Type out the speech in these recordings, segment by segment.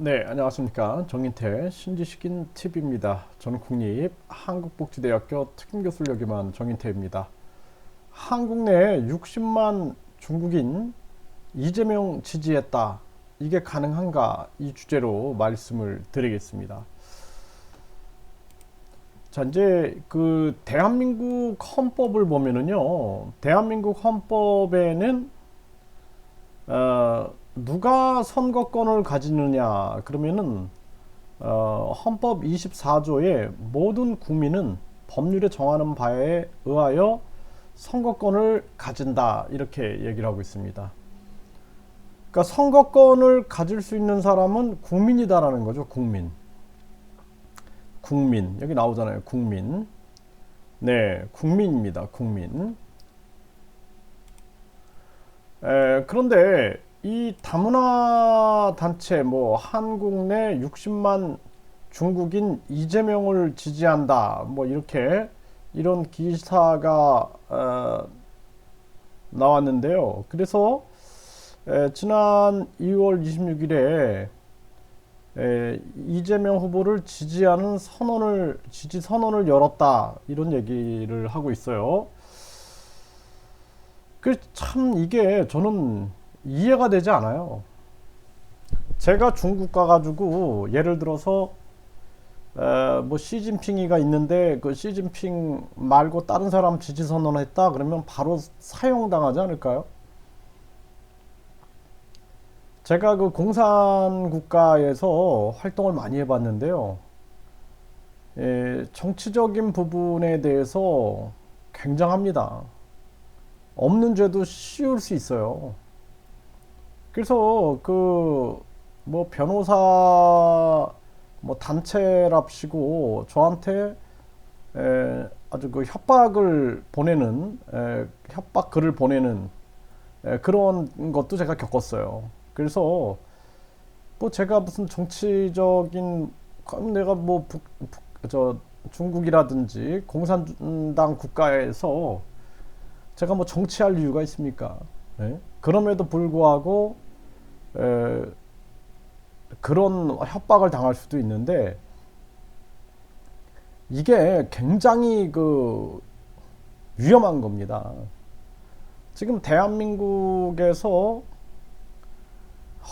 네, 안녕하십니까. 정인태 신지식인 TV입니다. 저는 국립 한국복지대학교 특임교수를 역임한 정인태입니다. 한국 내 60만 중국인 이재명 지지했다. 이게 가능한가? 이 주제로 말씀을 드리겠습니다. 자, 이제 그 대한민국 헌법을 보면은요. 대한민국 헌법에는 어, 누가 선거권을 가지느냐 그러면은 어, 헌법 24조에 모든 국민은 법률에 정하는 바에 의하여 선거권을 가진다 이렇게 얘기를 하고 있습니다. 그러니까 선거권을 가질 수 있는 사람은 국민이다라는 거죠. 국민. 국민 여기 나오잖아요. 국민. 네, 국민입니다. 국민. 에, 그런데 이 다문화 단체 뭐 한국 내 60만 중국인 이재명을 지지한다 뭐 이렇게 이런 기사가 어, 나왔는데요. 그래서 에, 지난 2월 26일에 에, 이재명 후보를 지지하는 선언을 지지 선언을 열었다 이런 얘기를 하고 있어요. 그 참 이게 저는 이해가 되지 않아요. 제가 중국 가가지고 예를 들어서 에, 뭐 시진핑이가 있는데 그 시진핑 말고 다른 사람 지지 선언했다 그러면 바로 사용당하지 않을까요? 제가 그 공산 국가에서 활동을 많이 해봤는데요. 에, 정치적인 부분에 대해서 굉장합니다. 없는 죄도 씌울 수 있어요. 그래서 그 뭐 변호사 뭐 단체랍시고 저한테 에, 아주 그 협박을 보내는 에, 협박 글을 보내는 에, 그런 것도 제가 겪었어요. 그래서 뭐 제가 무슨 정치적인 내가 뭐 북, 북, 저 중국이라든지 공산당 국가에서 제가 뭐 정치할 이유가 있습니까? 네? 그럼에도 불구하고 에, 그런 협박을 당할 수도 있는데 이게 굉장히 그 위험한 겁니다. 지금 대한민국에서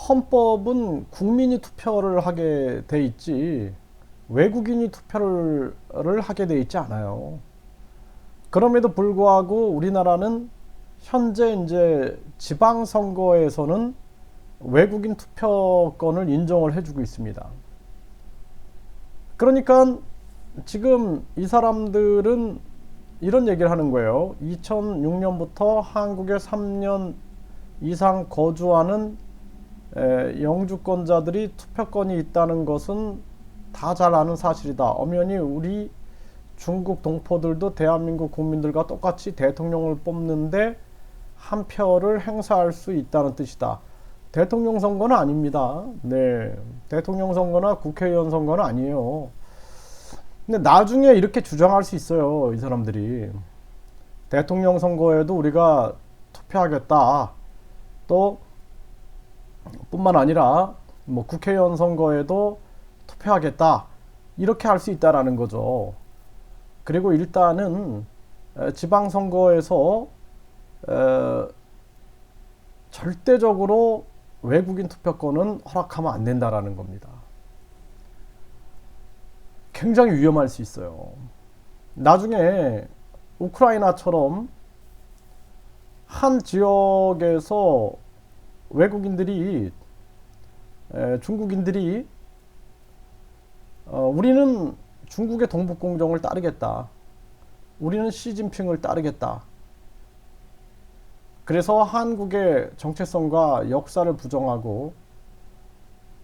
헌법은 국민이 투표를 하게 돼 있지 외국인이 투표를 하게 돼 있지 않아요. 그럼에도 불구하고 우리나라는 현재 이제 지방 선거에서는 외국인 투표권을 인정을 해주고 있습니다. 그러니까 지금 이 사람들은 이런 얘기를 하는 거예요. 2006년부터 한국에 3년 이상 거주하는 영주권자들이 투표권이 있다는 것은 다 잘 아는 사실이다. 엄연히 우리 중국 동포들도 대한민국 국민들과 똑같이 대통령을 뽑는데 한 표를 행사할 수 있다는 뜻이다. 대통령 선거는 아닙니다. 네. 대통령 선거나 국회의원 선거는 아니에요. 근데 나중에 이렇게 주장할 수 있어요. 이 사람들이. 대통령 선거에도 우리가 투표하겠다. 또 뿐만 아니라 뭐 국회의원 선거에도 투표하겠다. 이렇게 할 수 있다라는 거죠. 그리고 일단은 지방 선거에서 절대적으로 외국인 투표권은 허락하면 안 된다라는 겁니다. 굉장히 위험할 수 있어요. 나중에 우크라이나처럼 한 지역에서 외국인들이 에, 중국인들이 어, 우리는 중국의 동북공정을 따르겠다. 우리는 시진핑을 따르겠다. 그래서 한국의 정체성과 역사를 부정하고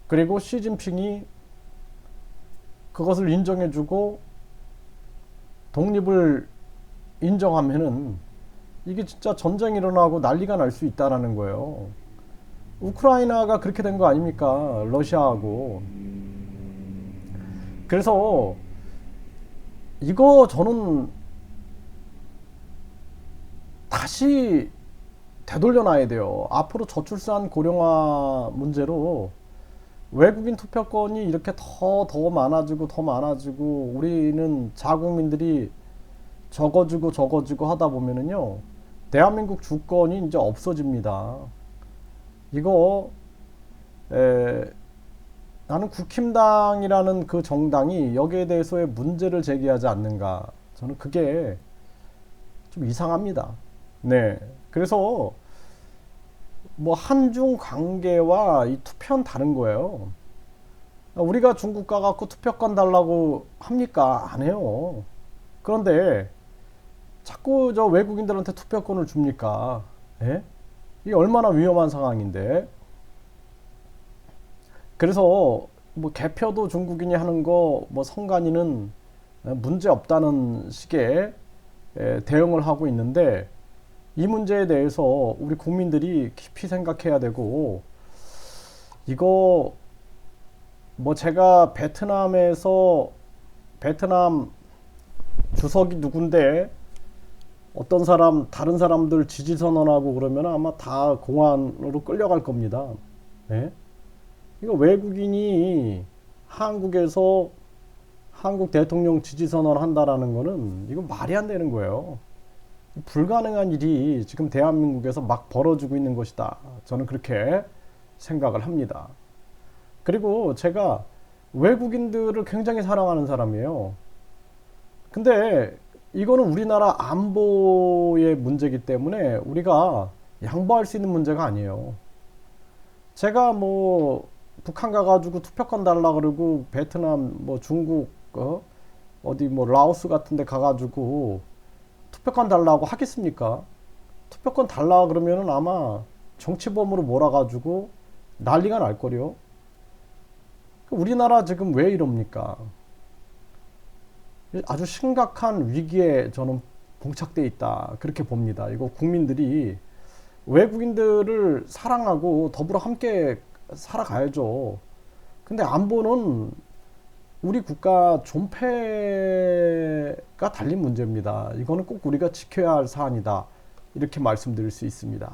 그리고 시진핑이 그것을 인정해주고 독립을 인정하면은 이게 진짜 전쟁이 일어나고 난리가 날 수 있다라는 거예요. 우크라이나가 그렇게 된 거 아닙니까? 러시아하고. 그래서 이거 저는 다시 되돌려 놔야 돼요. 앞으로 저출산 고령화 문제로 외국인 투표권이 이렇게 더 더 많아지고 더 많아지고 우리는 자국민들이 적어지고 적어지고 하다 보면은요 대한민국 주권이 이제 없어집니다. 이거 에, 나는 국힘당이라는 그 정당이 여기에 대해서의 문제를 제기하지 않는가 저는 그게 좀 이상합니다. 네, 그래서 뭐 한중 관계와 이 투표는 다른 거예요. 우리가 중국 가갖고 투표권 달라고 합니까? 안 해요. 그런데 자꾸 저 외국인들한테 투표권을 줍니까? 예? 이게 얼마나 위험한 상황인데. 그래서 뭐 개표도 중국인이 하는 거뭐 선관위는 문제 없다는 식의 에, 대응을 하고 있는데 이 문제에 대해서 우리 국민들이 깊이 생각해야 되고 이거 뭐 제가 베트남에서 베트남 주석이 누군데 어떤 사람 다른 사람들 지지 선언하고 그러면 아마 다 공안으로 끌려갈 겁니다. 예? 이거 외국인이 한국에서 한국 대통령 지지 선언한다라는 거는 이거 말이 안 되는 거예요. 불가능한 일이 지금 대한민국에서 막 벌어지고 있는 것이다. 저는 그렇게 생각을 합니다. 그리고 제가 외국인들을 굉장히 사랑하는 사람이에요. 근데 이거는 우리나라 안보의 문제이기 때문에 우리가 양보할 수 있는 문제가 아니에요. 제가 뭐 북한 가가지고 투표권 달라 그러고 베트남 뭐 중국 어? 어디 뭐 라오스 같은 데 가가지고 투표권 달라고 하겠습니까? 투표권 달라 그러면은 아마 정치범으로 몰아가지고 난리가 날 거려. 우리나라 지금 왜 이럽니까? 아주 심각한 위기에 저는 봉착돼 있다. 그렇게 봅니다. 이거 국민들이 외국인들을 사랑하고 더불어 함께 살아가야죠. 근데 안보는 우리 국가 존폐가 달린 문제입니다. 이거는 꼭 우리가 지켜야 할 사안이다. 이렇게 말씀드릴 수 있습니다.